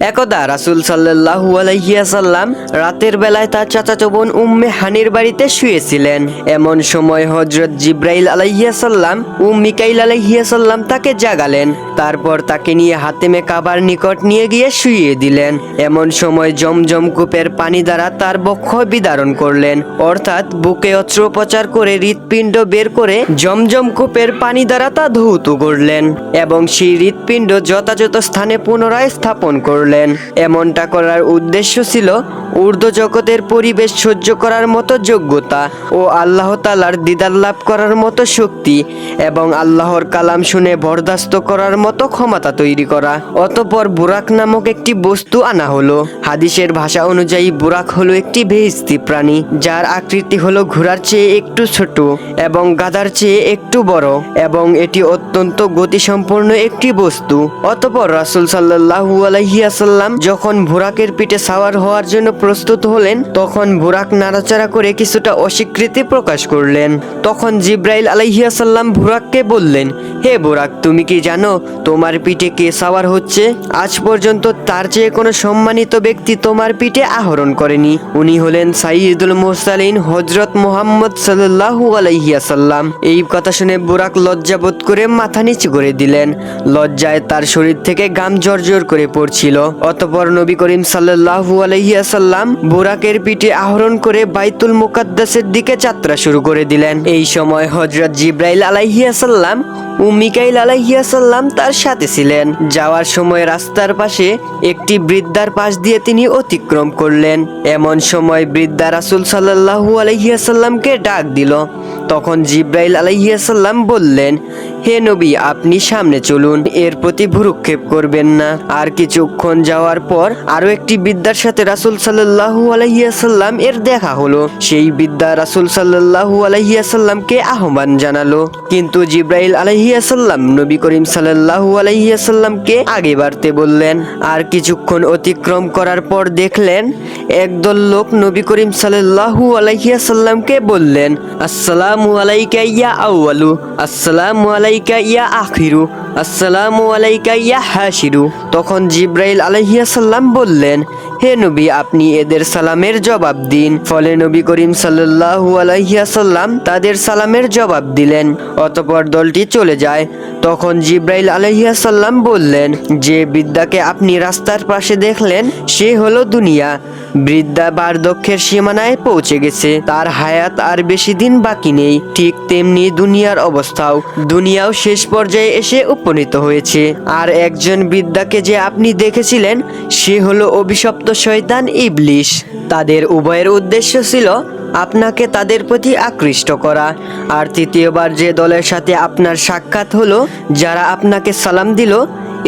একদা রাসুল সাল্লাহু আলাইসাল্লাম রাতের বেলায় তার চাচাতো বোন উম্মে হানির বাড়িতে শুয়েছিলেন। এমন সময় হজরত জিব্রাইল আলাইসাল্লাম ও মিকাইল আলাইসাল্লাম তাকে জাগালেন। তারপর তাকে নিয়ে হাতেমে কাবার নিকট নিয়ে গিয়ে শুইয়ে দিলেন। এমন সময় জমজম কূপের পানি দ্বারা তার বক্ষ বিদারণ করলেন। অর্থাৎ বুকে অস্ত্রোপচার করে হৃৎপিণ্ড বের করে জমজম কূপের পানি দ্বারা তা ধৌত করলেন। এবং সেই হৃৎপিণ্ড যথাযথ স্থানে পুনরায় স্থাপন করলেন। এমনটা করার উদ্দেশ্য ছিল ঊর্ধ্ব জগতের পরিবেশ সহ্য করার মতো যোগ্যতা ও আল্লাহ তালার দিদার লাভ করার মতো শক্তি এবং আল্লাহর কালাম শুনে বরদাস্ত করার মতো ক্ষমতা তৈরি করা। অতপর বুরাক নামক একটি বস্তু আনা হলো। হাদিসের ভাষা অনুযায়ী বুরাক হলো একটি বেহিস্তি প্রাণী, যার আকৃতি হলো ঘোড়ার চেয়ে একটু ছোট এবং গাদার চেয়ে একটু বড় এবং এটি অত্যন্ত গতিসম্পন্ন একটি বস্তু। অতপর রাসুল সাল্লাহু আলহিয়াসাল্লাম যখন বুরাকের পিঠে সাওয়ার হওয়ার জন্য প্রস্তুত হলেন, তখন বুরাক নাড়াচাড়া করে কিছুটা অস্বীকৃতি প্রকাশ করলেন। তখন জিব্রাইল আলাইহিয়াসাল্লাম বুরাককে বললেন, হে বুরাক তুমি কি জানো তোমার পিঠে কে সাওয়ার হচ্ছে? আজ পর্যন্ত তার চেয়ে কোনো সম্মানিত ব্যক্তি তোমার পিঠে আহরণ করেনি। উনি হলেন সাইয়দুল মুরসালিন হজরত মোহাম্মদ সাল্লাহু আলাইহিয়াসাল্লাম এই কথা শুনে বুরাক লজ্জাবোধ করে মাথা নিচু করে দিলেন। লজ্জায় তার শরীর থেকে গাম জর্জর করে পড়ছিল। অতপর নবী করিম সাল্লাহু আলাইহিয়াসাল্লাম বোরাকের পিঠে আহরণ করে বাইতুল মুকাদ্দাসের দিকে যাত্রা শুরু করে দিলেন। এই সময় হজরত জিব্রাইল আলাইহিয়াসাল্লাম ও মিকাইল আলাইহিয়াসাল্লাম তার সাথে ছিলেন। যাওয়ার সময় রাস্তার পাশে একটি বৃদ্ধার পাশ দিয়ে তিনি অতিক্রম করলেন। এমন সময় বৃদ্ধা রাসুল সাল্লাহু আলাইহিয়াসাল্লামকে ডাক দিল তখন জিব্রাইল আলাইহিয়াসাল্লাম বললেন, হে নবী, আপনি সামনে চলুন, এর প্রতি ভুরুক্ষেপ করবেন না। আর কিছুক্ষণ যাওয়ার পর আরও একটি বিদ্যার সাথে রাসুল সাল্লাহু আলাইহিয়াসাল্লাম এর দেখা হলো। সেই বিদ্যা রাসুল সাল্লাহু আলাইহিয়াসাল্লামকে আহ্বান জানালো। কিন্তু জিব্রাইল আলাইহিয়াসাল্লাম নবী করিম সাল্লাহু আলাইহিয়াসাল্লামকে আগে বাড়তে বললেন। আর কিছুক্ষণ অতিক্রম করার পর দেখলেন, একদল লোক নবী করিম সাল্লাহু আলাইহিয়াসাল্লামকে বললেন, আসসালামু আলাইকা ইয়া আউয়ালু, আসসালামু আলাইকা ইয়া আখিরু, আসসালামু আলাইকা ইয়া হাসিরু তখন জিব্রাইল আলাইহিয়াসাল্লাম বললেন হে নবী, আপনি এদের সালামের জবাব দিন। ফলে নবী করিম সাল্লাল্লাহু আলাইহিয়াসাল্লাম তাদের সালামের জবাব দিলেন। অতপর দলটি চলে যায়। তখন জিব্রাইল আলাইহিয়াসাল্লাম বললেন, যে বিদ্যাকে আপনি রাস্তার পাশে দেখলেন, সে হলো দুনিয়া। বৃদ্ধা বার্ধক্যের সীমানায় পৌঁছে গেছে। তার হায়াত আর বেশি দিন বাকি নেই। ঠিক তেমনি দুনিয়ার অবস্থাও। দুনিয়াও শেষ পর্যায়ে এসে উপনীত হয়েছে। আর একজন বৃদ্ধাকে যে আপনি দেখেছিলেন, সে হলো অভিশপ্ত শয়তান ইবলিশ। তাদের উভয়ের উদ্দেশ্য ছিল আপনাকে তাদের প্রতি আকৃষ্ট করা। আর তৃতীয়বার যে দলের সাথে আপনার সাক্ষাৎ হলো, যারা আপনাকে সালাম দিল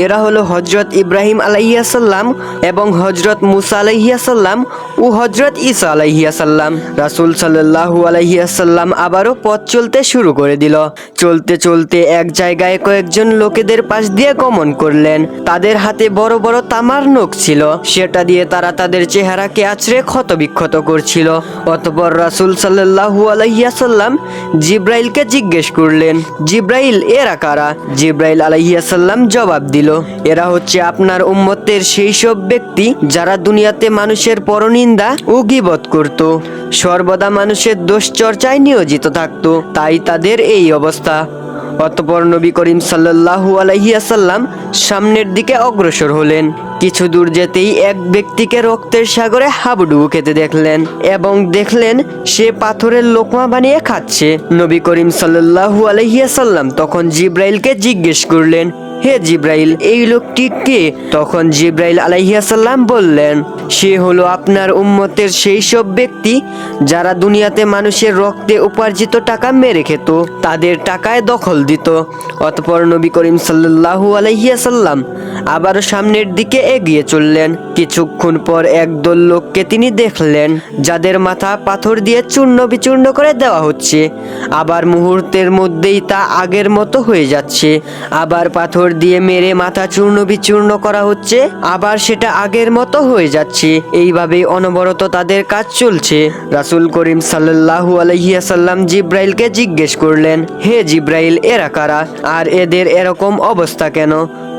এরা হলো হজরত ইব্রাহিম আলাইয়াসাল্লাম এবং হজরত মুসা আলাইয়াসাল্লাম ও হজরত ঈসা আলাইয়াসাল্লাম রাসুল সাল্লাহু আলাইয়াসাল্লাম আবারও পথ চলতে শুরু করে দিল। চলতে চলতে এক জায়গায় কয়েকজন লোকেদের পাশ দিয়ে গমন করলেন। তাদের হাতে বড় বড় তামার নখ ছিল। সেটা দিয়ে তারা তাদের চেহারাকে আছড়ে ক্ষতবিক্ষত করছিল। অতপর রাসুল সাল্লাহু আলাইয়াসাল্লাম জিব্রাইলকে জিজ্ঞেস করলেন, জিব্রাইল, এরা কারা? জিব্রাইল আলাইয়াসাল্লাম জবাব দিল এরা হচ্ছে আপনার উম্মতের সেই সব ব্যক্তি যারা দুনিয়াতে মানুষের পরনিন্দা ও গিবত করত। সর্বদা মানুষের দোষ চর্চায় নিয়োজিত থাকতো। তাই তাদের এই অবস্থা। অতপর নবী করিম সাল্লাল্লাহু আলাইহিয়াসাল্লাম সামনের দিকে অগ্রসর হলেন। কিছু দূর যেতেই এক ব্যক্তিকে রক্তের সাগরে হাবুডুবু খেতে দেখলেন এবং দেখলেন সে পাথরের লোকমা বানিয়ে খাচ্ছে। নবী করিম সাল্লাল্লাহু আলাইহিয়াসাল্লাম তখন জিব্রাইলকে জিজ্ঞেস করলেন হে জিব্রাইল, এই লোকটি কে? তখন জিব্রাইল আলাইহিয়াসাল্লাম বললেন, সে হলো আপনার উম্মতের সেই সব ব্যক্তি যারা দুনিয়াতে মানুষের রক্তে উপার্জিত টাকা মেরে খেত, তাদের টাকায় দখল দিত। অতপর নবী করিম সাল্লাল্লাহু আলাইহিয়াসাল্লাম আবারও সামনের দিকে এগিয়ে চললেন। কিছুক্ষণ পর একদল লোককে তিনি দেখলেন, যাদের মাথা পাথর দিয়ে চূর্ণ বিচূর্ণ করে দেওয়া হচ্ছে। আবার মুহূর্তের মধ্যেই তা আগের মতো হয়ে যাচ্ছে। আবার পাথর দিয়ে মেরে মাথা চূর্ণ বিচূর্ণ করা হচ্ছে, আবার সেটা আগের মতো হয়ে যাচ্ছে। এইভাবে অনবরত তাদের কাজ চলছে। রাসুল করিম সাল্লাল্লাহু আলহিয়াসাল্লাম জিব্রাইলকে জিজ্ঞেস করলেন, হে জিব্রাইল, এরা কারা? আর এদের এরকম অবস্থা কেন?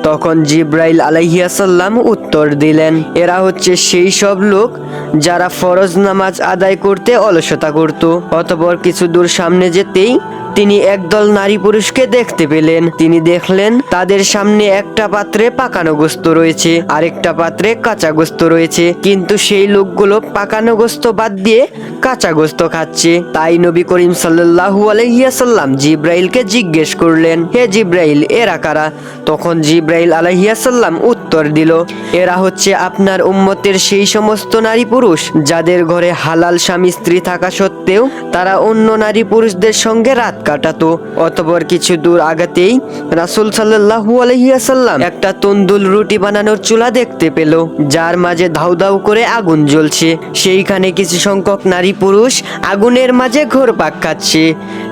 তখন জিব্রাইল আলাইহিয়াসাল্লাম উত্তর দিলেন, এরা হচ্ছে সেই সব লোক যারা ফরজ নামাজ আদায় করতে অলসতা করত। অতপর কিছু দূর সামনে যেতেই তিনি একদল নারী পুরুষকে দেখতে পেলেন। তিনি দেখলেন, তাদের সামনে একটা পাত্রে পাকানো গোস্ত রয়েছে, আরেকটা পাত্রে কাঁচা গোস্ত রয়েছে। কিন্তু সেই লোকগুলো পাকানো গোস্ত বাদ দিয়ে কাঁচা গোস্ত খাচ্ছে। তাই নবী করিম সাল্লাল্লাহু আলাইহিয়াসাল্লাম জিব্রাইলকে জিজ্ঞেস করলেন, হে জিব্রাইল, এরা কারা? তখন জিব্রাইল আলাইহিয়াসাল্লাম উত্তর দিল, এরা হচ্ছে আপনার উম্মতের সেই সমস্ত নারী পুরুষ, যাদের ঘরে হালাল স্বামী স্ত্রী থাকা সত্ত্বেও তারা অন্য নারী পুরুষদের সঙ্গে রাত কাটাতো, অতপর কিছু দূর আগাতেই রাসূল সাল্লাল্লাহু আলাইহিয়াসাল্লাম একটা তন্দুল রুটি বানানোর চুলা দেখতে পেল, যার মাঝে ধাউ ধাউ করে আগুন জ্বলছে। সেইখানে কিছু সংখ্যক নারী পুরুষ আগুনের মাঝে ঘোরপাক খাচ্ছে।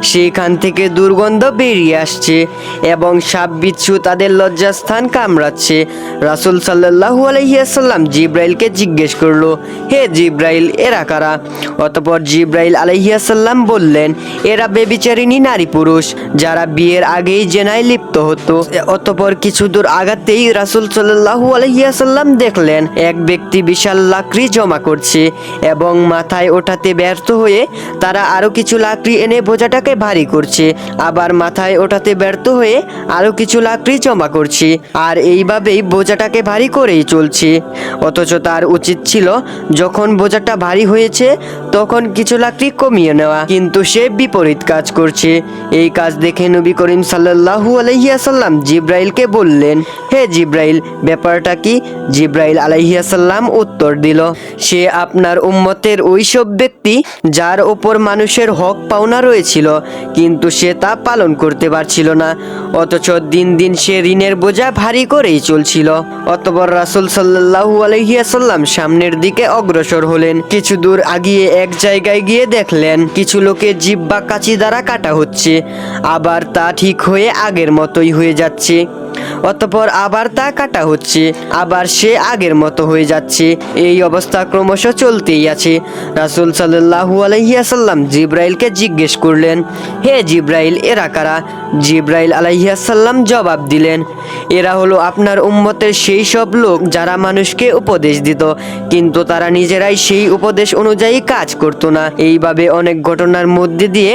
সেইখান থেকে দুর্গন্ধ বেরিয়ে আসছে এবং সাপ বিচ্ছু তাদের লজ্জাস্থান কামড়াচ্ছে। রাসূল সাল্লাল্লাহু আলাইহিয়াসাল্লাম জিব্রাইলকে জিজ্ঞেস করল, হে জিব্রাইল, এরা কারা? অতপর জিব্রাইল আলাইহিয়াসাল্লাম বললেন, এরা বেবিচারিণী নারী পুরুষ, যারা বিয়ের আগেই জেনায় লিপ্ত হতো। অতপর কিছু দূর আগাতেই রাসুল সাল্লাল্লাহু আলাইহিয়াসাল্লাম দেখলেন, এক ব্যক্তি বিশাল লাকড়ি জমা করছে এবং মাথায় ওঠাতে ব্যর্থ হয়ে তারা আরও কিছু লাকড়ি এনে বোঝাটাকে ভারী করছে। আবার মাথায় ওঠাতে ব্যর্থ হয়ে আরও কিছু লাকড়ি জমা করছে আর এইভাবেই বোঝাটাকে ভারী করেই চলছে। অথচ তার উচিত ছিল, যখন বোঝাটা ভারী হয়েছে, তখন কিছু লাকড়ি কমিয়ে নেওয়া। কিন্তু সে বিপরীত কাজ করছে। এই কাজ দেখে নবী করিম সাল্লাল্লাহু আলাইহিয়াসাল্লাম জিব্রাইলকে বললেন, হে জিব্রাইল, ব্যাপারটা কি? জিব্রাইল আলাইহিয়াসাল্লাম উত্তর দিল, সে আপনার উম্মতের ওই সব ব্যক্তি যার ওপর মানুষের হক পাওনা রয়েছিল, কিন্তু সে তা পালন করতে পারছিল না, অথচ দিন দিন সে ঋণের বোঝা ভারী করেই চলছিল। অতপর রাসূল সাল্লাল্লাহু আলাইহিয়াসাল্লাম সামনের দিকে অগ্রসর হলেন, কিছু দূর আগিয়ে এক জায়গায় গিয়ে দেখলেন, কিছু লোকের জিব্বা কাচি দ্বারা কাটা হচ্ছে আবার তা ঠিক হয়ে আগের মতোই হয়ে যাচ্ছে। অতপর আবার তা কাটা হচ্ছে, আবার সে আগের মতো হয়ে যাচ্ছে। এই অবস্থা ক্রমশ চলতেই আছে। রাসূল সাল্লাল্লাহু আলাইহিয়াসাল্লাম জিব্রাইলকে জিজ্ঞেস করলেন, হে জিব্রাইল, এরা কারা? জিব্রাইল আলাইহিয়াসাল্লাম জবাব দিলেন, এরা হলো আপনার উম্মতের সেই সব লোক যারা মানুষকে উপদেশ দিত, কিন্তু তারা নিজেরাই সেই উপদেশ অনুযায়ী কাজ করত না। এইভাবে অনেক ঘটনার মধ্যে দিয়ে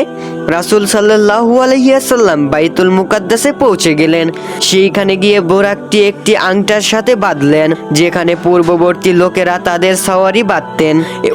রাসূল সাল্লাল্লাহু আলাইহিয়াসাল্লাম বাইতুল মুকাদ্দাসে পৌঁছে গেলেন। সেইখানে গিয়ে বোরাকটি একটি আংটার সাথে বাঁধলেন, যেখানে পূর্ববর্তী লোকেরা তাদের সওয়ারি বাঁধতেন।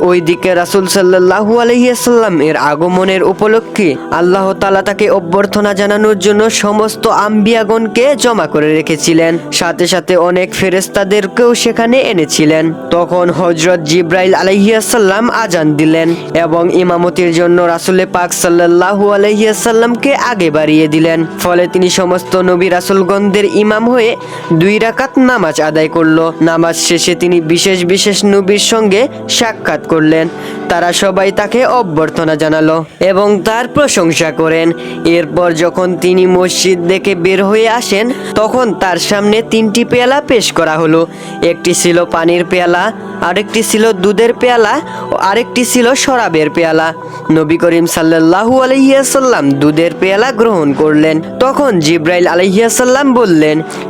ওইদিকে রাসূল সাল্লাল্লাহু আলাইহিয়াসাল্লাম এর আগমনের উপলক্ষে আল্লাহ তালা তাকে অভ্যর্থনা জানানোর জন্য সমস্ত আম্বিয়াগণকে জমা করে রেখেছিলেন। সাথে সাথে অনেক ফেরেস্তাদেরকেও সেখানে এনেছিলেন। তখন হজরত জিব্রাইল আলাইহিয়াসাল্লাম আজান দিলেন এবং ইমামতির জন্য রাসূলে পাক সাল্লাল্লাহু আলাইহিয়াসাল্লামকে আগে বাড়িয়ে দিলেন। ফলে তিনি সমস্ত নবী রাসূলগণদের ইমাম হয়ে দুই রাকাত নামাজ আদায় করল। নামাজ শেষে তিনি বিশেষ বিশেষ নবীর সঙ্গে সাক্ষাৎ করলেন। তারা সবাই তাকে অভ্যর্থনা জানালো এবং তার প্রশংসা করেন। এরপর যখন তিনি মসজিদ দেখে বের হয়ে আসেন, তখন তার সামনে তিনটি পেয়ালা পেশ করা হলো। একটি ছিল পানির পেয়ালা, আরেকটি ছিল দুধের পেয়ালা ও আরেকটি ছিল শরাবের পেয়ালা। নবী করিম সাল্লাল্লাহু আলাইহিয়াসাল্লাম দুধের পেয়ালা গ্রহণ করলেন। তখন জিব্রাইল আলাইহিয়াসাল্লাম বললেন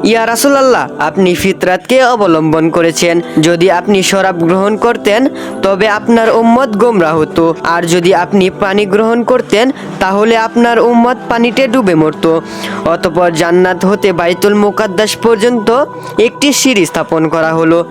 ইয়া রাসূলুল্লাহ, আপনি ফিতরাতকে অবলম্বন করেছেন। যদি আপনি শরাব গ্রহণ করতেন, তবে আপনার উম্মত গোমরা হতো। আর যদি আপনি পানি গ্রহণ করতেন, তাহলে আপনার উম্মত পানিতে ডুবে মরতো। অতপর জান্নাত হতে বাইতুল মুকাদ্দাস পর্যন্ত একটি সিঁড়ি স্থাপন করা হলো।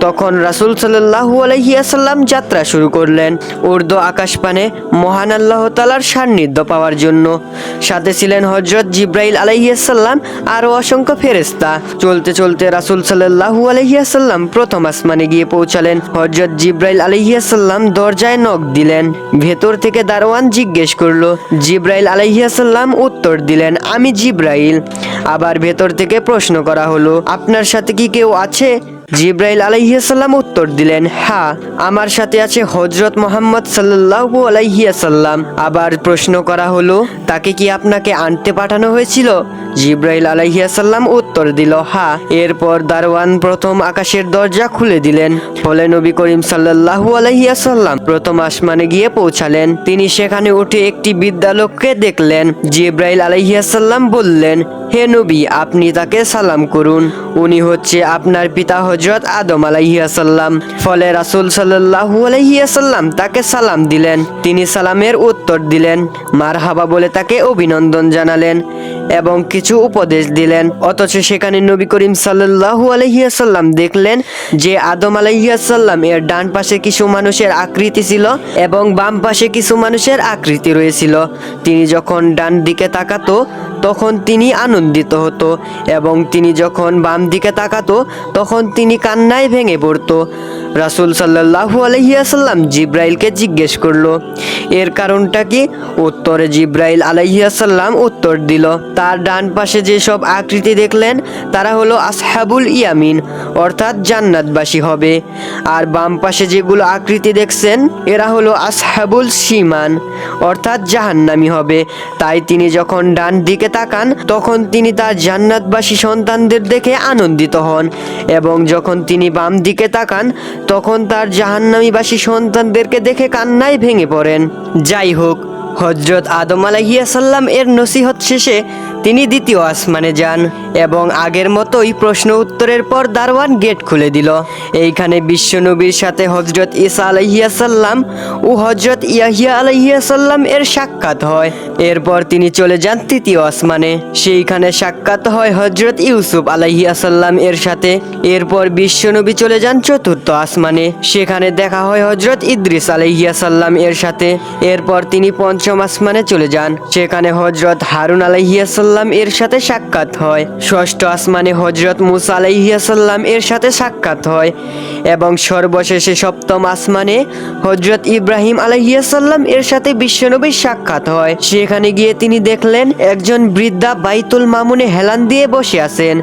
তখন রাসূল সাল্লাল্লাহু আলাইহিয়াসাল্লাম যাত্রা শুরু করলেন উর্দু আকাশপানে মহান আল্লাহ তালার সান্নিধ্য পাওয়ার জন্য। সাথে ছিলেন হজরত জিব্রাইল আলাইহিয়াসাল্লাম আরও অসংখ্য ফেরেস্তা চলতে চলতে রাসুল সাল্লাহু আলহিয়াসাল্লাম প্রথম আসমানে গিয়ে পৌঁছালেন। হজরত জিব্রাইল আলহিয়াসাল্লাম দরজায় নখ দিলেন। ভেতর থেকে দারোয়ান জিজ্ঞেস করল, জিব্রাইল আলহিয়াসাল্লাম উত্তর দিলেন, আমি জিব্রাইল। আবার ভেতর থেকে প্রশ্ন করা হলো, আপনার সাথে কি কেউ আছে? জিব্রাইল আলাইহিয়াসাল্লাম উত্তর দিলেন হ্যাঁ আমার সাথে আছে হজরত মোহাম্মদ সাল্লাল্লাহু আলাইহিয়াসাল্লাম আবার প্রশ্ন করা হলো, তাকে কি আপনাকে আনতে পাঠানো হয়েছিল? জিব্রাইল আলাইহিয়াসাল্লাম উত্তর দিল হ্যাঁ এরপর দারওয়ান প্রথম আকাশের দরজা খুলে দিলেন। ফলে নবী করিম সাল্লাল্লাহু আলাইহিয়াসাল্লাম প্রথম আসমানে গিয়ে পৌঁছালেন। তিনি সেখানে উঠে একটি বিদ্যালয়কে দেখলেন। জিব্রাইল আলাইহিয়াসাল্লাম বললেন, হে নবী, আপনি তাকে সালাম করুন। উনি হচ্ছে আপনার পিতা হজরত আদম আলাইহিয়াসাল্লাম ফলে রাসুল সাল্লাল্লাহু আলাইহিয়াসাল্লাম তাকে সালাম দিলেন। তিনি সালামের উত্তর দিলেন। মার হাবা বলে তাকে অভিনন্দন জানালেন। এবং কিছু উপদেশ দিলেন। অথচ সেখানে নবী করিম সাল্লাল্লাহু আলাইহিয়াসাল্লাম দেখলেন যে আদম আলাইহিয়াসাল্লাম এর ডান পাশে কিছু মানুষের আকৃতি ছিল এবং বাম পাশে কিছু মানুষের আকৃতি রয়েছিল। তিনি যখন ডান দিকে তাকাতো, তখন তিনি আনন্দিত হতো এবং তিনি যখন বাম দিকে তাকাতো, তখন তিনি কান্নায় ভেঙে পড়তো। রাসূল সাল্লাল্লাহু আলাইহিয়াসাল্লাম জিব্রাইলকে জিজ্ঞেস করল, এর কারণটা কি? উত্তরে জিব্রাইল আলাইহিয়াসাল্লাম উত্তর দিল তার ডান পাশে যেসব আকৃতি দেখলেন, তারা হলো আসহাবুল ইয়ামিন, অর্থাৎ জান্নাতবাসী হবে। আর বাম পাশে যেগুলো আকৃতি দেখছেন, এরা হলো আসহাবুল সীমান, অর্থাৎ জাহান্নামি হবে। তাই তিনি যখন ডান দিকে তাকান, তখন তিনি তার জান্নাতবাসী সন্তানদের দেখে আনন্দিত হন এবং যখন তিনি বাম দিকে তাকান, তখন তার জাহান্নামীবাসী সন্তানদেরকে দেখে কান্নায় ভেঙে পড়েন। যাই হোক হজরত আদম আলাইহিয়াসাল্লাম এর নসিহত শেষে তিনি দ্বিতীয় আসমানে যান এবং আগের মতোই প্রশ্ন উত্তরের পর দারওয়ান গেট খুলে দিল। এইখানে বিশ্বনবীর সাথে হজরত ইসা আলাইহিয়াসাল্লাম ও হজরত ইয়াহিয়া আলাইহিয়াসাল্লাম এর সাক্ষাৎ হয়। এরপর তিনি চলে যান তৃতীয় আসমানে। সেইখানে সাক্ষাৎ হয় হজরত ইউসুফ আলাইহিয়াসাল্লাম এর সাথে। এরপর বিশ্বনবী চলে যান চতুর্থ আসমানে। সেখানে দেখা হয় হজরত ইদ্রিস আলাইহিয়াসাল্লাম এর সাথে। এরপর তিনি পঞ্চম আসমানে চলে যান। সেখানে হজরত হারুন আলাইহিয়াসাল্লাম এর সাথে সাক্ষাৎ হয়। ষষ্ঠ আসমানে হজরত মুসা আলাইহিয়াসাল্লাম এর সাথে সাক্ষাৎ হয় এবং সর্বশেষে সপ্তম আসমানে হজরত ইব্রাহিম আলাইহিয়াসাল্লাম এর সাথে বিশ্বনবীর সাক্ষাৎ হয়। সেখানে গিয়ে তিনি দেখলেন, একজন বৃদ্ধা বাইতুল মামুনে হেলান দিয়ে বসে আছেন।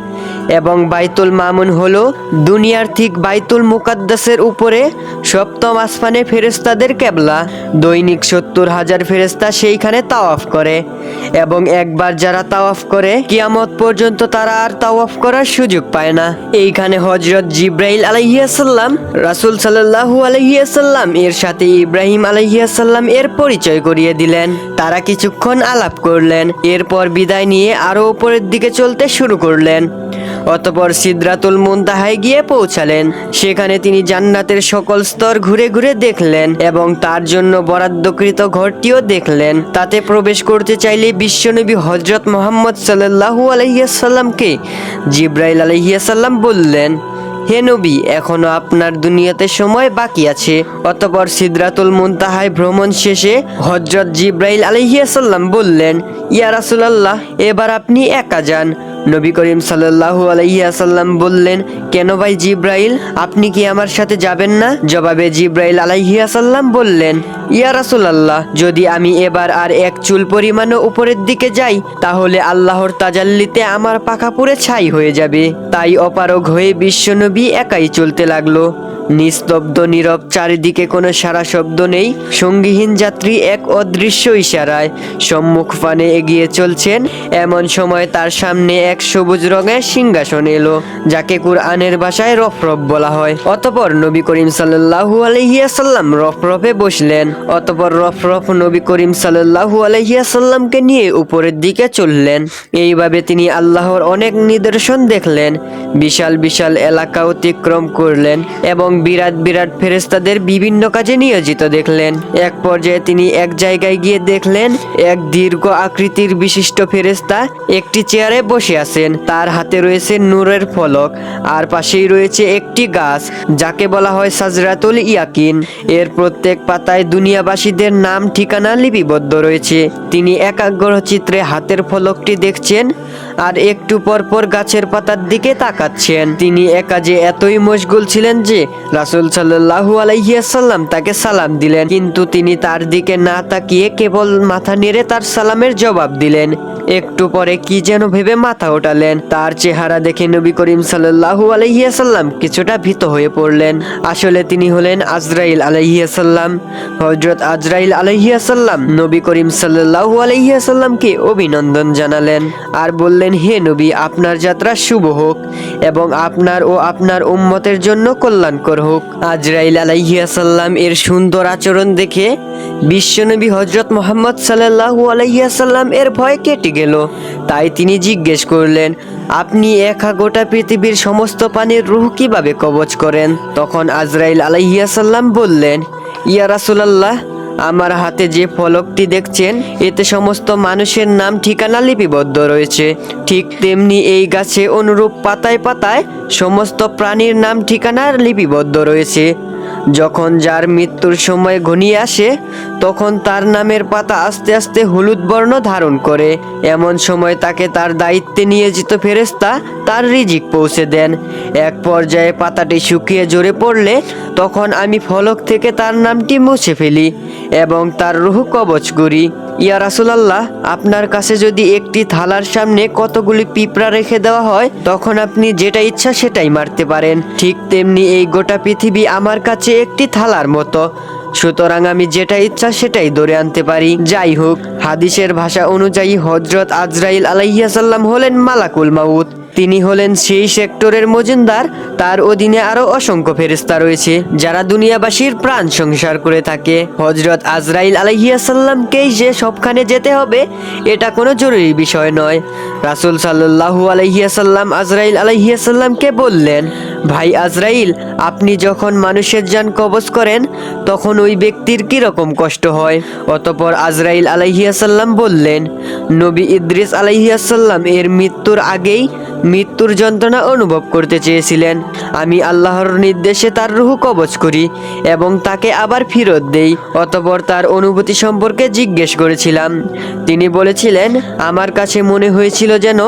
এবং বাইতুল মামুন হল দুনিয়ার ঠিক বাইতুল মুকাদ্দাসের উপরে সপ্তম আসমানে ফেরেস্তাদের কেবলা। দৈনিক সত্তর হাজার ফেরেস্তা সেইখানে তাওয়াফ করে এবং একবার যারা তাওয়াফ করে, কিয়ামত পর্যন্ত তারা আর তাওয়াফ করার সুযোগ পায় না। এইখানে হজরত জিব্রাইল আলাইহিয়াসাল্লাম রাসূল সাল্লাল্লাহু আলাইহিয়াসাল্লাম এর সাথে ইব্রাহিম আলাইহিয়াসাল্লাম এর পরিচয় করিয়ে দিলেন। তারা কিছুক্ষণ আলাপ করলেন, এরপর বিদায় নিয়ে আরও উপরের দিকে চলতে শুরু করলেন। অতপর সিদ্রাতুল মুনতাহায় গিয়ে পৌঁছালেন। সেখানে তিনি জান্নাতের সকল স্তর ঘুরে ঘুরে দেখলেন এবং তার জন্য বরাদ্দকৃত ঘরটিও দেখলেন। তাতে প্রবেশ করতে চাইলে বিশ্বনবী হজরত মোহাম্মদ সাল্লাল্লাহু আলাইসাল্লামকে জিব্রাইল আলাইসাল্লাম বললেন, হে নবী, এখনও আপনার দুনিয়াতে সময় বাকি আছে। অতপর সিদ্রাতুল মুনতাহায় ভ্রমণ শেষে হজরত জিব্রাইল আলহিয়াসাল্লাম বললেন, ইয়া রাসুলাল্লাহ, এবার আপনি একা যান। নবী করিম সাল্লাল্লাহু আলাইহিয়াসাল্লাম বললেন, কেন ভাই জিব্রাইল? আপনি কি আমার সাথে যাবেন না? জবাবে জিব্রাইল আলাইহিয়াসাল্লাম বললেন, ইয়া রাসুলাল্লাহ, যদি আমি এবার আর এক চুল পরিমাণও উপরের দিকে যাই, তাহলে আল্লাহর তাজাল্লিতে আমার পাখা পুরে ছাই হয়ে যাবে। তাই অপারগ হয়ে বিশ্বনবী একাই চলতে লাগল। নিস্তব্ধ, নীরব, চারিদিকে কোনো সারা শব্দ নেই। সঙ্গীহীন যাত্রী এক অদৃশ্য ইশারায় সম্মুখ ফানে এগিয়ে চলছেন। এমন সময় তার সামনে এক সবুজ রঙের সিংহাসন এলো, যাকে কুরআনের ভাষায় রফরফ বলা হয়। অতপর নবী করিম সাল্লাল্লাহু আলাইহিয়াসাল্লাম রফরফে বসলেন। অতপর রফরফ নবী করিম সাল্লাহু আলাইহিয়াসাল্লামকে নিয়ে উপরের দিকে চললেন। এইভাবে তিনি আল্লাহর অনেক নিদর্শন দেখলেন। বিশাল বিশাল এলাকা অতিক্রম করলেন এবং বিরাট বিরাট ফেরেস্তাদের বিভিন্ন কাজে নিয়োজিত দেখলেন। এক পর্যায়ে তিনি এক জায়গায় গিয়ে দেখলেন, এক দীর্ঘ আকৃতির বিশিষ্ট ফেরেস্তা একটি চেয়ারে বসে আছেন। তার হাতে রয়েছে নূরের ফলক, আর পাশেই রয়েছে একটি গাছ, যাকে বলা হয় সাজরাতুল ইয়াকিন। এর প্রত্যেক পাতায় দুনিয়াবাসীদের নাম, ঠিকানা লিপিবদ্ধ রয়েছে। তিনি একাগ্র চিত্রে হাতের ফলকটি দেখছেন আর একটু পর পর গাছের পাতার দিকে তাকাচ্ছেন। তিনি এ কাজে এতই মশগুল ছিলেন যে রাসুল সাল্লাহু আলাইসাল্লাম তাকে সালাম দিলেন। কিন্তু তিনি তার দিকে না তাকিয়ে কেবল মাথা নেড়ে তার সালামের জবাব দিলেন। একটু পরে কি যেন ভেবে মাথা ওঠালেন। তার চেহারা দেখে নবী করিম সাল্লাহু আলাইসাল্লাম কিছুটা ভীত হয়ে পড়লেন। আসলে তিনি হলেন আজরাইল আলাইসাল্লাম হজরত আজরাইল আলাইসাল্লাম নবী করিম সাল্লাহু আলাইসাল্লামকে অভিনন্দন জানালেন। আর বললেন হে নবী, আপনার যাত্রা শুভ হোক এবং আপনার ও আপনার উম্মতের জন্য কল্যাণকর হোক। আজরাইল আলাইসাল্লাম এর সুন্দর আচরণ দেখে বিশ্বনবী হজরত মোহাম্মদ সাল্লাহু আলাইসাল্লাম এর ভয় কেটে গেল। তাই তিনি জিজ্ঞেস করলেন, আপনি একা গোটা পৃথিবীর সমস্ত পানির রুহ কীভাবে কবচ করেন? তখন আজরাইল আলাইসাল্লাম বললেন, ইয়া রাসুলাল্লাহ আমার হাতে যে ফলকটি দেখছেন, এতে সমস্ত মানুষের নাম ঠিকানা লিপিবদ্ধ রয়েছে। ঠিক তেমনি এই গাছে অনুরূপ পাতায় পাতায় সমস্ত প্রাণীর নাম ঠিকানা লিপিবদ্ধ রয়েছে। যখন যার মৃত্যুর সময় ঘনিয়ে আসে, তখন তার নামের পাতা আস্তে আস্তে হলুদ বর্ণ ধারণ করে। এমন সময় তাকে তার দায়িত্বে নিয়োজিত ফেরেস্তা তার রিজিক পৌঁছে দেন। এক পর্যায়ে পাতাটি শুকিয়ে জোরে পড়লে তখন আমি ফলক থেকে তার নামটি মুছে ফেলি এবং তার রুহ কবচ করি ইয়া রাসুলাল্লাহ, আপনার কাছে যদি একটি থালার সামনে কতগুলি পিঁপড়া রেখে দেওয়া হয়, তখন আপনি যেটা ইচ্ছা সেটাই মারতে পারেন। ঠিক তেমনি এই গোটা পৃথিবী আমার কাছে একটি থালার মতো। সুতরাং আমি যেটা ইচ্ছা সেটাই ধরে আনতে পারি। যাই হোক, হাদিসের ভাষা অনুযায়ী হজরত আজরাইল আলাইসাল্লাম হলেন মালাকুল মাউত। তিনি হলেন সেই সেক্টরের মজুমদার। তার অধীনে আরও অসংখ্য ফেরেস্তা রয়েছে, যারা দুনিয়াবাসীর প্রাণ সংসার করে থাকে। হজরত আজরাইল আলাইসাল্লামকেই যে সবখানে যেতে হবে, এটা কোনো জরুরি বিষয় নয়। রাসুল সাল্লাহু আলাইসাল্লাম আজরাইল আলাইসাল্লামকে বললেন, ভাই আজরাইল, আপনি যখন মানুষের যান কবজ করেন, তখন ওই ব্যক্তির কি রকম কষ্ট হয়? অতপর আজরাইল আলাইহিয়াসাল্লাম বললেন, নবী ইদ্রিস আলাইহিয়াসাল্লাম এর মৃত্যুর আগেই মৃত্যুর যন্ত্রণা অনুভব করতে চেয়েছিলেন। আমি আল্লাহর নির্দেশে তার রুহু কবচ করি এবং তাকে আবার ফেরত দেই, অতপর তার অনুভূতি সম্পর্কে জিজ্ঞেস করেছিলাম। তিনি বলেছিলেন, আমার কাছে মনে হয়েছিল যেন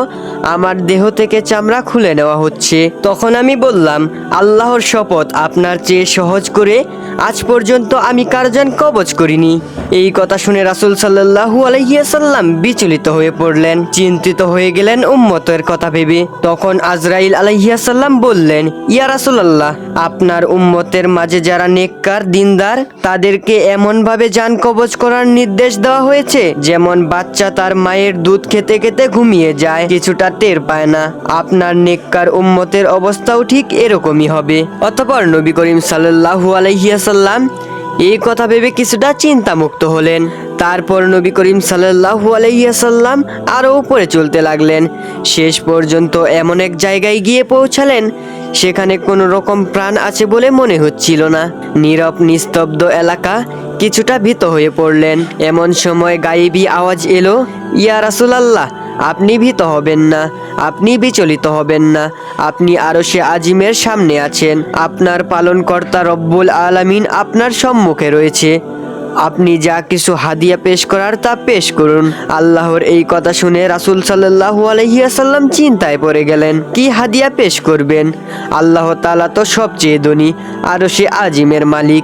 আমার দেহ থেকে চামড়া খুলে নেওয়া হচ্ছে। তখন আমি বললাম, আল্লাহর শপথ আপনার চেয়ে সহজ করে আজ পর্যন্ত আমি কারজান কবচ করিনি। এই কথা শুনে রাসুল সাল্লাহু আলহিয়াসাল্লাম বিচলিত হয়ে পড়লেন। চিন্তিত হয়ে গেলেন উম্মতের কথা ভেবে। তখন আজরাইল আলহিয়াসাল্লাম বললেন, ইয়া আপনার উম্মতের মাঝে যারা নেককার, দিনদার, তাদেরকে এমনভাবে যান কবজ করার নির্দেশ দেওয়া হয়েছে, যেমন বাচ্চা তার মায়ের দুধ খেতে খেতে ঘুমিয়ে যায়, কিছুটা টের পায় না। আপনার নেককার উম্মতের অবস্থাও ঠিক এরকমই হবে। অতপর নবী করিম সাল্লাহু আলহিয়াসাল্লাম এই কথা ভেবে কিছুটা চিন্তামুক্ত হলেন। তারপর নবী করিম সাল্লাহু আলাইসাল্লাম আরও উপরে চলতে লাগলেন। শেষ পর্যন্ত এমন এক জায়গায় গিয়ে পৌঁছালেন, সেখানে কোনো রকম প্রাণ আছে বলে মনে হচ্ছিল না। নীরব, নিস্তব্ধ এলাকা কিছুটা ভীত হয়ে পড়লেন। এমন সময় গায়েবী আওয়াজ এলো, ইয়া রাসুলাল্লাহ আপনি ভীত হবেন না, আপনি বিচলিত হবেন না। আপনি আরও সে আজিমের সামনে আছেন। আপনার পালনকর্তা রব্বুল আলামিন আপনার সম্মুখে রয়েছে। আপনি যা কিছু হাদিয়া পেশ করার তা পেশ করুন। আল্লাহর এই কথা শুনে রাসুল সাল্লাহু আলহিয়াসাল্লাম চিন্তায় পড়ে গেলেন, কি হাদিয়া পেশ করবেন? আল্লাহ তালা তো সবচেয়ে ধনী আরও সে আজিমের মালিক।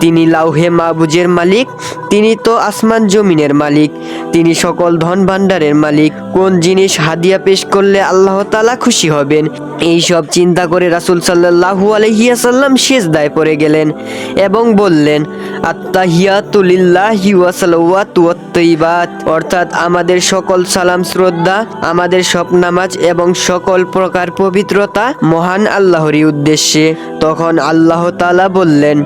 তিনি লাউহে মাহবুজের মালিক তিনি তো আসমান জমিনের মালিক। তিনি সকল ধন ভাণ্ডারের মালিক। কোন জিনিস হাদিয়া পেশ করলে আল্লাহ তালা খুশি হবেন? এই সব চিন্তা করে রাসুল সাল্লাহু আলহিয়াসাল্লাম শেষ দায় পড়ে গেলেন এবং বললেন আত্মাহিয়াতুলিল্লাহি ওয়াসালাওয়াতু ওয়াত-তয়্যিবাত অর্থাৎ আমাদের সকল সালাম শ্রদ্ধা, আমাদের সব নামাজ এবং সকল প্রকার পবিত্রতা মহান আল্লাহরই উদ্দেশ্যে। তখন আল্লাহ তালা বললেন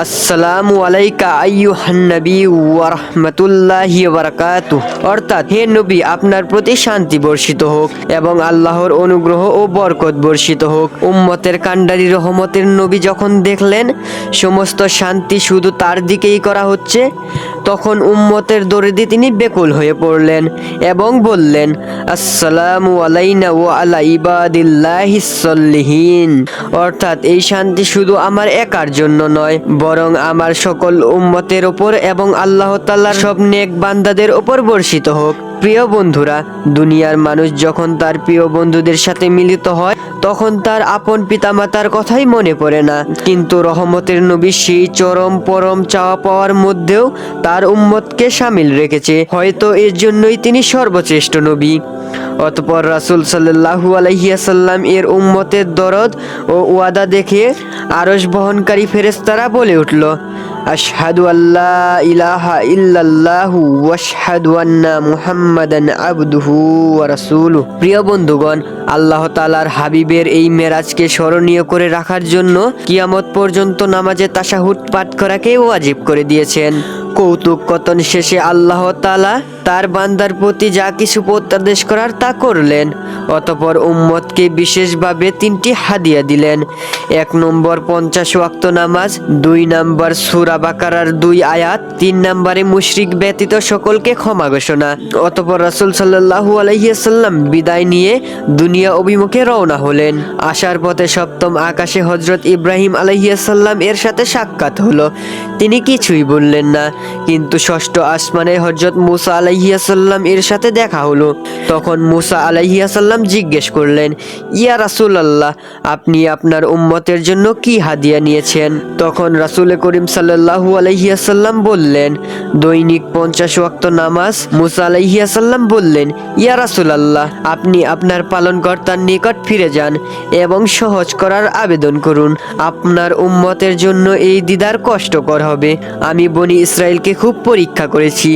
আসসালামু আলাইকা আইয়ুহান নবী ওয়া রাহমাতুল্লাহি ওয়া বারাকাতুহু অর্থাৎ হে নবী, আপনার প্রতি শান্তি বর্ষিত হোক এবং আল্লাহর অনুগ্রহ ও বরকত বর্ষিত হোক। উম্মতের কাণ্ডারি রহমতের নবী যখন দেখলেন, সমস্ত শান্তি শুধু তার দিকেই করা হচ্ছে, তখন উম্মতের দরিদি তিনি বেকুল হয়ে পড়লেন এবং বললেন, আসসালামু আলাইনা ওয়া আলা ইবাদিল্লাহিস সলিহিন অর্থাৎ এই শান্তি শুধু আমার একার জন্য নয় বরং আমার সকল উম্মতের ওপর এবং আল্লাহ তাআলার সব নেক বান্দাদের ওপর বর্ষিত হোক। প্রিয় বন্ধুরা, দুনিয়ার মানুষ যখন তার প্রিয় বন্ধুদের সাথে মিলিত হয়, তখন তার আপন পিতামাতার কথাই মনে পড়ে না। কিন্তু রহমতের নবী সেই চরম পরম চাওয়া পাওয়ার মধ্যেও তার উম্মতকে সামিল রেখেছে। হয়তো এর জন্যই তিনি সর্বশ্রেষ্ঠ নবী। অতপর রাসুল সাল্লাহু আলহিয়াসাল্লাম এর উম্মতের দরদ ও ওয়াদা দেখে আরশ বহনকারী ফেরেস্তারা বলে উঠল, আশহাদু আল্লাহ ইলাহা ইল্লাল্লাহু ওয়াশহাদু আন্না মুহাম্মাদান আবদুহু ওয়া রাসূলুহু। প্রিয় বন্ধুগণ, আল্লাহ তাআলার হাবিবের এই মেরাজকে স্মরণীয় করে রাখার জন্য কিয়ামত পর্যন্ত নামাজে তাশাহুদ পাঠ করাকে ওয়াজিব করে দিয়েছেন। কৌতুক কতন শেষে আল্লাহ তালা তার বান্দার প্রতি যা কিছু প্রত্যাদেশ করার তা করলেন। অতপর উম্মতকে বিশেষভাবে তিনটি হাদিয়া দিলেন। এক নম্বর পঞ্চাশ ওয়াক্ত নামাজ, দুই নম্বর সুরা বাকারার দুই আয়াত, তিন নম্বরে মুশরিক ব্যতীত সকলকে ক্ষমা ঘোষণা। অতপর রাসুল সাল্লাহু আলহিয়াসাল্লাম বিদায় নিয়ে দুনিয়া অভিমুখে রওনা হলেন। আসার পথে সপ্তম আকাশে হজরত ইব্রাহিম আলহিয়াসাল্লাম এর সাথে সাক্ষাৎ হলো। তিনি কিছুই বললেন না। কিন্তু ষষ্ঠ আসমানে হজরত মুসা আলাইহিয়াসাল্লাম এর সাথে দেখা হলো। তখন মুসা আলাইহিয়াসাল্লাম জিজ্ঞেস করলেন, ইয়া রাসুল আল্লাহ আপনি আপনার উম্মতের জন্য কি হাদিয়া নিয়েছেন? তখন রাসুল করিম সাল্লাহু আলাইহিয়াসাল্লাম বললেন, দৈনিক পঞ্চাশ ওয়াক্ত নামাজ? মুসা আলাইহিয়াসাল্লাম বললেন, ইয়া রাসুল আল্লাহ আপনি আপনার পালনকর্তার নিকট ফিরে যান এবং সহজ করার আবেদন করুন। আপনার উম্মতের জন্য এই দিদার কষ্টকর হবে। আমি বনি ইসরায়েলকে খুব পরীক্ষা করেছি।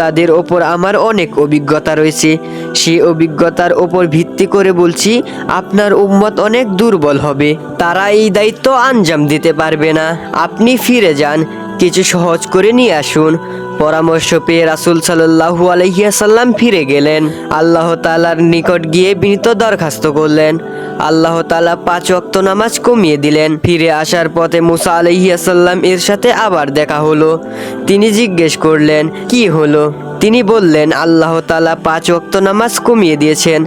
তাদের ওপর আমার অনেক অভিজ্ঞতা রয়েছে। সেই অভিজ্ঞতার ওপর ভিত্তি করে বলছি, আপনার উম্মত অনেক দুর্বল হবে। তারা এই দায়িত্ব আঞ্জাম দিতে পারবে না। আপনি ফিরে যান, কিছু সহজ করে নিয়ে আসুন। পরামর্শ পেয়ে রাসুল সাল্লাহু আলহিয়াসাল্লাম ফিরে গেলেন। আল্লাহ তালার নিকট গিয়ে বিনীত দরখাস্ত করলেন। আল্লাহ তালা পাঁচ অক্ত নামাজ কমিয়ে দিলেন। ফিরে আসার পথে মুসা আলহিয়াসাল্লাম এর সাথে আবার দেখা হলো। তিনি জিজ্ঞেস করলেন, কি হলো? তিনি বললেন, আল্লাহ তালা পাঁচ অক্ত নামাজ কমিয়ে দিয়েছেন।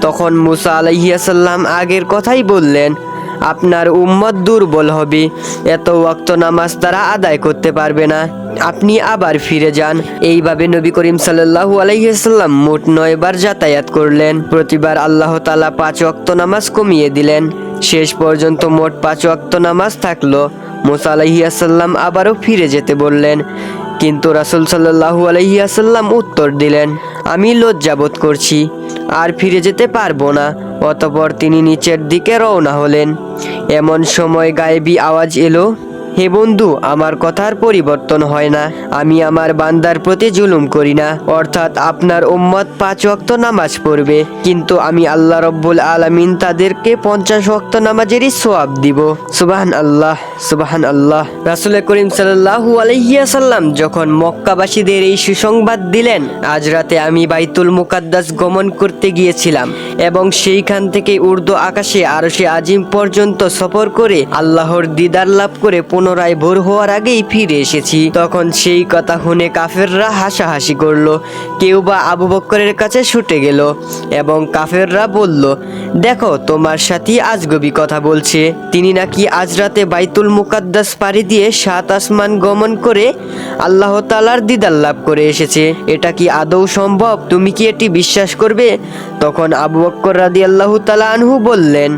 তখন মুসা আলহিয়াসাল্লাম আগের কথাই বললেন, আপনার উম্মত দুর্বল হবে। এত ওয়াক্ত নামাজ তারা আদায় করতে পারবে না। আপনি আবার ফিরে যান। এইভাবে নবী করিম সাল্লাল্লাহু আলাইসাল্লাম মোট নয়বার যাতায়াত করলেন। প্রতিবার আল্লাহ তালা পাঁচ ওয়াক্ত নামাজ কমিয়ে দিলেন। শেষ পর্যন্ত মোট পাঁচ ওয়াক্ত নামাজ থাকল। মোসা আলাইসাল্লাম আবারও ফিরে যেতে বললেন। কিন্তু রাসুল সাল্লাহু আলহিয়াসাল্লাম উত্তর দিলেন, আমি লজ্জাবোধ করছি। আর ফিরে যেতে পারব না। অতপর তিনি নিচের দিকে রওনা হলেন। এমন সময় গায়েবী আওয়াজ এলো হে বন্ধু, আমার কথার পরিবর্তন হয় না। আমি আমার বান্দার প্রতি জুলুম করি না। অর্থাৎ আপনার উম্মত পাঁচ ওয়াক্ত নামাজ পড়বে। কিন্তু আমি আল্লাহ রব্বুল আলামিন তাদেরকে পঞ্চাশ ওয়াক্ত নামাজেরই সোয়াব দিব। সুবাহান আল্লাহ সুবাহান আল্লাহ রাসুল করিম সাল্লাহু আলহিয়াসাল্লাম যখন মক্কাবাসীদের এই সুসংবাদ দিলেন, আজ রাতে আমি বাইতুল মুকাদ্দাস গমন করতে গিয়েছিলাম এবং সেইখান থেকে উর্দু আকাশে আরশে আজিম পর্যন্ত সফর করে আল্লাহর দিদার লাভ করে পুনরায় ভোর হওয়ার আগেই ফিরে এসেছি। তখন সেই কথা শুনে কাফেররা হাসাহাসি করল। কেউ বা আবু বক্করের কাছে ছুটে গেল এবং কাফেররা বলল, দেখো, তোমার সাথী আজগবি কথা বলছে। তিনি নাকি আজ রাতে বাইতুল মুকাদ্দাস পাড়ি দিয়ে সাত আসমান গমন করে আল্লাহ তালার দিদার লাভ করে এসেছে। এটা কি আদৌ সম্ভব? তুমি কি এটি বিশ্বাস করবে? তখন আবু বক্কর রাদি আল্লাহ তালা আনহু বললেন,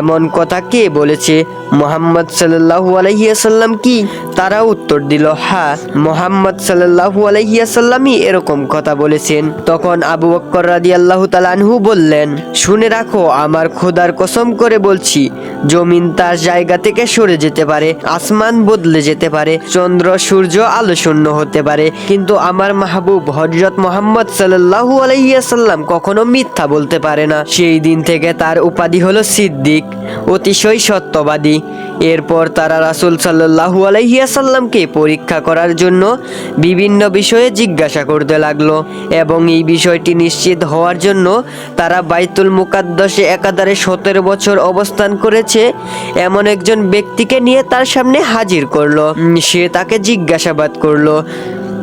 এমন কথা কে বলেছে? মোহাম্মদ সাল্লাহু আলহিয়াসাল্লাম কি? তারা উত্তর দিল হ্যাঁ মোহাম্মদ সাল্লাহু আলহিয়াসাল্লামই এরকম কথা বলেছেন। তখন আবু বক্কর রাদি আল্লাহ তালানহু বললেন, শুনে রাখো, আমার খোদার কসম করে বলছি, জমিন তার জায়গা থেকে সরে যেতে পারে, আসমান বদলে যেতে পারে, চন্দ্র, সূর্য, আলো শূন্য হতে পারে। কিন্তু আমার মাহবুব হজরত মোহাম্মদ সাল্লাহু আলহিয়াসাল্লাম কখনো মিথ্যা বলতে পারে না। সেই দিন থেকে তার উপাধি হলো সিদ্দিক, অতিশয় সত্যবাদী। এরপর তারা রাসুল সাল্লাহু আলাইহিয়াসাল্লামকে পরীক্ষা করার জন্য বিভিন্ন বিষয়ে জিজ্ঞাসা করতে লাগল এবং এই বিষয়টি নিশ্চিত হওয়ার জন্য তারা বাইতুল মুকাদ্দসে একাধারে সতেরো বছর অবস্থান করেছে। এমন একজন ব্যক্তিকে নিয়ে তার সামনে হাজির করল। সে তাকে জিজ্ঞাসাবাদ করল।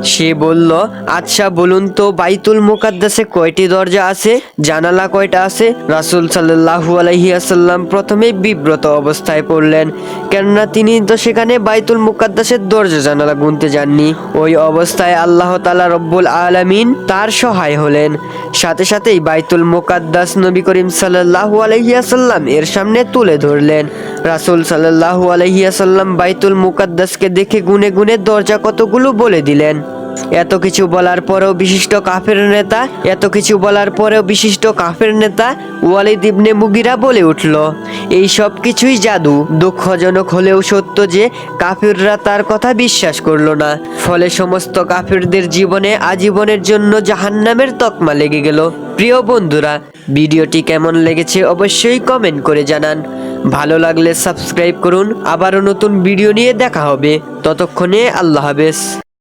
সে বলল আচ্ছা বলুন তো, বাইতুল মুকাদ্দাসে কয়টি দরজা আছে? জানালা কয়টা আছে? রাসূল সাল্লাল্লাহু আলাইহি আসাল্লাম প্রথমে বিব্রত অবস্থায় পড়লেন, কেননা তিনি তো সেখানে বাইতুল মুকাদ্দাসের দরজা জানালা গুনতে যাননি। ওই অবস্থায় আল্লাহ তাআলা রব্বুল আলামিন তার সহায় হলেন। সাথে সাথেই বাইতুল মুকাদ্দাস নবী করিম সাল্লাল্লাহু আলাইহি আসাল্লাম এর সামনে তুলে ধরলেন। রাসূল সাল্লাল্লাহু আলাইহি আসাল্লাম বাইতুল মুকাদ্দাসকে দেখে গুনে গুনে দরজা কতগুলো বলে দিলেন। এত কিছু বলার পরেও বিশিষ্ট কাফের নেতা, এত কিছু বলার পরেও বিশিষ্ট কাফের নেতা ওয়ালিদ ইবনে মুগিরা বলে উঠল, এই সব কিছুই জাদু। দুঃখজনক হলেও সত্য যে কাফিররা তার কথা বিশ্বাস করল না। ফলে সমস্ত কাফিরদের জীবনে আজীবনের জন্য জাহান্নামের তকমা লেগে গেল। প্রিয় বন্ধুরা, ভিডিওটি কেমন লেগেছে অবশ্যই কমেন্ট করে জানান। ভালো লাগলে সাবস্ক্রাইব করুন। আবারও নতুন ভিডিও নিয়ে দেখা হবে। ততক্ষণে আল্লাহ হাফেজ।